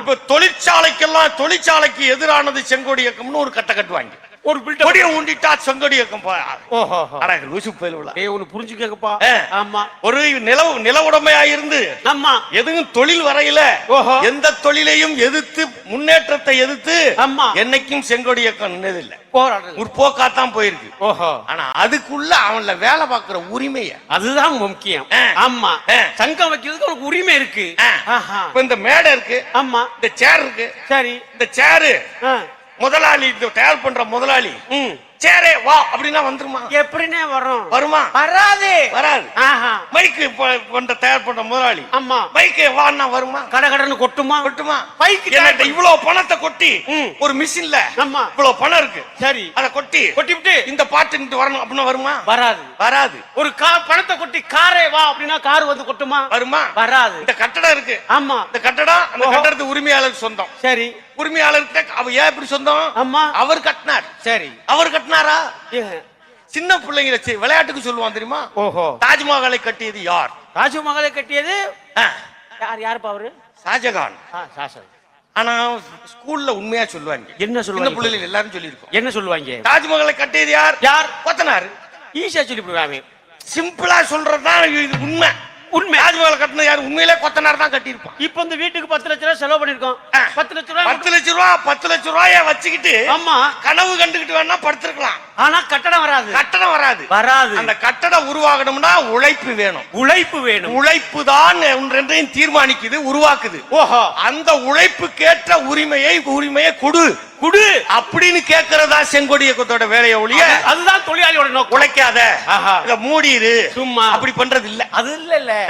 இப்ப தொழிற்சாலைக்கெல்லாம் தொழிற்சாலைக்கு எதிரானது செங்கோடி இயக்கம்னு ஒரு கட்ட கட்டுவாங்க. ஒரு பில்டப் கொடியை ஊண்டிட்டா செங்கோடி இயக்கம் போ- ஓஹோ. அட லூசு போயிலுல ஏய் ஒன்னு புரிஞ்சுக்கப்பா ஆ. ஆமா. ஒரு நில நில உடைமையா இருந்து ஆமா. எதுவும் தொழில் வரையில. எந்த தொழிலையும் எதிர்த்து முன்னேற்றத்தை எதிர்த்து ஆமா. என்னைக்கும் செங்கோடி இயக்கம் நின்னதில்லை போராடுறது முற்போக்காத்தான் போயிருக்கு. ஓஹோ. ஆனா அதுக்குள்ள அவன்ல வேலை பார்க்கிற உரிமைய அதுதான் முக்கியம். ஆமா. சங்கம் வைக்கிறதுக்கு உனக்கு உரிமை இருக்கு. இப்ப இந்த மேடை இருக்கு. ஆமா. இந்த சேர் இருக்கு. சரி. இந்த சேரு. முதலாளி தயார் பண்ற முதலாளி. சேரே வா அப்படின்னா வந்துருமா? எப்படின்னே வரும்? வருமா? வராது. வராது. ஆஹா. மைக்கு ப- பண்ற தயார் பண்ற முதலாளி. ஆமா. மைக்கு வான்னா வருமா? கடை கடைன்னு கொட்டுமா? கொட்டுமா? பைக்கு என்னட்ட இவ்வளவு பணத்தை கொட்டி. ஒரு மிஷின்ல ஆமா. இவ்வளவு பணம் இருக்கு. சரி. அத கொட்டி கொட்டிவிட்டு இந்த பாட்டு வரணும் அப்படின்னா வருமா? வராது. வராது. ஒரு கா பணத்தை கொட்டி காரே வா அப்படின்னா கார் வந்து கொட்டுமா? வருமா? வராது. இந்த கட்டடம் இருக்கு. ஆமா. இந்த கட்டடம் அந்த ஓஹோ. கட்டடத்துக்கு உரிமையாளர் சொந்தம். சரி. உரிமையாளர்கிட்ட அவ ஏன் இப்படி சொந்தம்? ஆமா. அவர் கட்டினார். சரி. அவர் கட்டினாரா. சின்ன பிள்ளைங்களை விளையாட்டுக்கு சொல்லுவான் தெரியுமா? ஓஹோ. தாஜ்மஹாலை கட்டியது யார்? ராஜமகளை கட்டியது யார் யாருப்பா அவரு? ஷாஜகான். சாசன். ஆனா ஸ்கூல்ல உண்மையா சொல்லுவாங்க. என்ன சொல்லுவாங்க? பிள்ளைகள் எல்லாரும் சொல்லியிருக்கோம். என்ன சொல்லுவாங்க? தாஜ்மஹாலை கட்டியது யார்? யார்? கொத்தனார். ஈஸியா சொல்லி போடுவாங்க சிம்பிளா சொல்றதுதான் இது உண்மை. உண்மை. தாஜ்மஹால் கட்டினது யார்? உண்மையிலே கொத்தனார் தான் கட்டியிருப்பான். இப்ப இந்த வீட்டுக்கு பத்து லட்ச ரூபாய் செலவு பண்ணிருக்கோம். பத்து லட்ச ரூபாய் பத்து லட்ச ரூபா பத்து லட்ச ரூபாய வச்சுக்கிட்டு ஆமா. கனவு கண்டுகிட்டு வேணா படுத்திருக்கலாம். ஆனா கட்டடம் வராது. கட்டடம் வராது. வராது. அந்த கட்டடம் உருவாகணும்னா உழைப்பு வேணும். உழைப்பு வேணும். உழைப்பு தான் ஒன்றென்றையும் தீர்மானிக்குது உருவாக்குது. ஓஹோ. அந்த உழைப்புக்கேற்ற உரிமையை உரிமையை கொடு. குடு. அப்படின்னு கேட்கறதா செங்கொடி இயக்கத்தோட வேலையை ஒழிய அது- அதுதான் தொழிலாளியோட நோக்கம். உழைக்காத. மூடிரு சும்மா. அப்படி பண்றது இல்ல அது இல்ல இல்ல.